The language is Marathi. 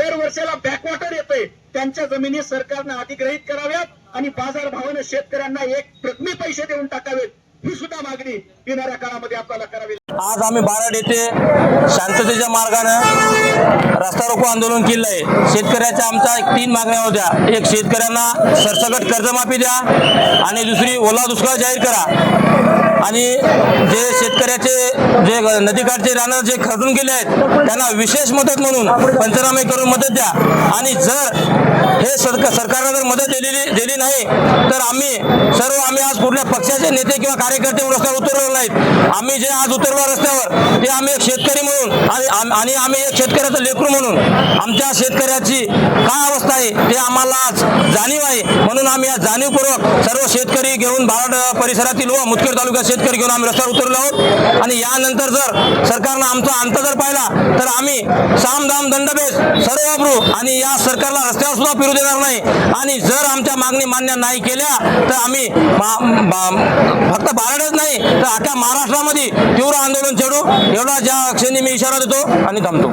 दरवर्षाला बॅकवॉटर येतोय. त्यांच्या जमिनी सरकारनं अधिग्रहित कराव्यात आणि बाजारभावानं शेतकऱ्यांना एक प्रथमी पैसे देऊन टाकावेत ही सुद्धा मागणी येणाऱ्या काळामध्ये आपल्याला करावी आज आम्ही बाराड येथे शांततेच्या मार्गानं रस्ता रोको आंदोलन केलं आहे शेतकऱ्याच्या आमच्या एक तीन मागण्या होत्या. एक शेतकऱ्यांना सरसकट कर्जमाफी द्या आणि दुसरी ओला दुष्काळ जाहीर करा. आणि जे शेतकऱ्याचे जे नदीकाठचे रानं जे खरडून गेले आहेत त्यांना विशेष मदत म्हणून पंचनामे करून मदत द्या. आणि जर हे सरकार सरकारनं जर मदत दिलेली दिली नाही तर आम्ही सर्व आम्ही आज कुठल्या पक्षाचे नेते किंवा कार्यकर्ते रस्त्यावर उतरलेलो नाहीत. आम्ही जे आज उतरलो रस्त्यावर ते आम्ही एक शेतकरी म्हणून आणि आणि आम्ही एक शेतकऱ्याचं लेकरू म्हणून आमच्या शेतकऱ्याची काय अवस्था आहे ते आम्हाला आज जाणीव आहे. म्हणून आम्ही आज जाणीवपूर्वक सर्व शेतकरी घेऊन बाराड परिसरातील व मुदखेड तालुक्यात शेतकरी घेऊन आम्ही रस्त्यावर उतरलो आहोत. आणि यानंतर जर सरकारनं आमचा अंत जर पाहिला तर आम्ही साम दाम दंडभेद सर्व वापरू आणि या सरकारला रस्त्यावर सुद्धा फिरू देणार नाही. आणि जर आमच्या मागणी मान्य नाही केल्या तर आम्ही फक्त बाराडच नाही तर अख्ख्या महाराष्ट्रामध्ये तीव्र आंदोलन छेडू. एवढा ज्या क्षणी मी इशारा देतो आणि थांबतो.